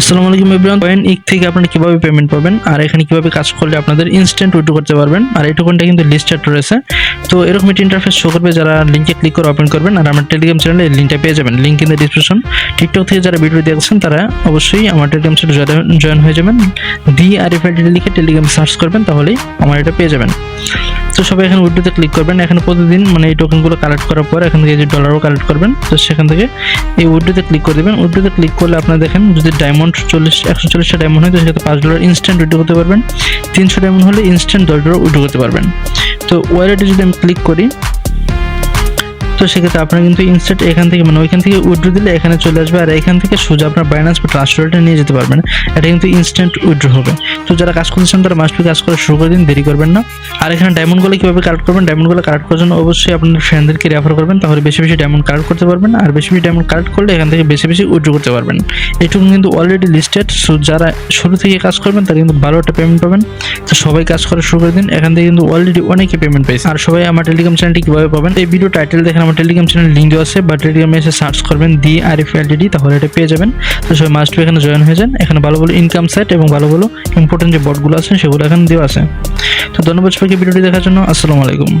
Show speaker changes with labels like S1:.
S1: আসসালামু আলাইকুম everyone point ইক থেকে আপনারা কীভাবে পেমেন্ট পাবেন আর এখানে কীভাবে কাজ করলে আপনাদের ইনস্ট্যান্ট উইথড্র করতে পারবেন, আর এই টোকনটা কিন্তু লিস্টেড রয়েছে। তো এরকম একটি ইন্টারফেস শো করবে যারা লিঙ্কে ক্লিক করে ওপেন করবেন, আর আমার টেলিগ্রাম চ্যানেলে লিঙ্কটা পেয়ে যাবেন। Link in the description TikTok থেকে যারা ভিডিও দেখছেন, তারা অবশ্যই আমার টেলিগ্রাম চ্যানেলে জয়েন হয়ে যাবেন। ডি আর এফ লিখে টেলিগ্রাম সার্চ করবেন, তাহলেই আমার এটা পেয়ে যাবেন। তো সবাই এখানে উইড্রোতে ক্লিক করবেন। এখানে প্রতিদিন মানে এই টোকেনগুলো কালেক্ট করার পর এখান থেকে যে ডলারও কালেক্ট করবেন। তো সেখান থেকে এই উইড্রোতে ক্লিক করে দেবেন। উইড্রোতে ক্লিক করলে আপনারা দেখেন যদি ডায়মন্ড চল্লিশ, একশো চল্লিশটা ডায়মন্ড হয়, তো সেক্ষেত্রে পাঁচ ডলার ইনস্ট্যান্ট উইড্রো করতে পারবেন। তিনশো ডায়মন্ড হলে ইনস্ট্যান্ট দশ ডলার উইড্রো করতে পারবেন। তো ওয়ালেটে যদি আমি ক্লিক করি, তো সেক্ষেত্রে আপনারা কিন্তু ইনস্ট্যান্ট এখান থেকে মানে ওইখান থেকে উইড্রো দিলে এখানে চলে আসবে। আর এখান থেকে সোজা আপনার বাইন্যান্স বা ট্রান্সফারটা নিয়ে যেতে পারবেন। এটা কিন্তু ইনস্ট্যান্ট উইড্রো হবে। তো যারা কাজ করতেছেন তারা মাস্ট কাজ করা শুরু করে দিন, দেরি করবেন না। আর এখানে ডায়মন্ডগুলো কীভাবে কালেক্ট করবেন ডায়মন্ডগুলো কালেক্ট করার জন্য অবশ্যই আপনাদের ফ্রেন্ডদেরকে রেফার করবেন, তাহলে বেশি বেশি ডায়মন্ড কালেক্ট করতে পারবেন, আর বেশি বেশি ডায়মন্ড কালেক্ট করলে এখান থেকে বেশি বেশি উইড্রো করতে পারবেন। এটুকু কিন্তু অলরেডি লিস্টেড সো যারা শুরু থেকে কাজ করবেন, তারা কিন্তু ভালো একটা পেমেন্ট পাবেন। তো সবাই কাজ করা শুরু করে দিন, এখান থেকে কিন্তু অলরেডি অনেকে পেমেন্ট পেয়েছে। আর সবাই আমার টেলিগ্রাম চ্যানেলটি কীভাবে পাবেন, এই ভিডিও টাইটেল দেখেন, আমার টেলিগ্রাম চ্যানেল লিঙ্ক দেওয়া আছে, বা টেলিগ্রামে এসে সার্চ করবেন দি আর এফ এলটিডি তাহলে এটা পেয়ে যাবেন। তো সবাই মাস্ট এখানে জয়েন হয়ে যান। এখানে ভালো ভালো ইনকাম সেট এবং ভালো ভালো ইম্পর্টেন্ট যে বটগুলো আছে সেগুলো এখানে দেওয়া আছে। তো ধন্যবাদ সবাইকে ভিডিওটি দেখার জন্য। আসসালামু আলাইকুম।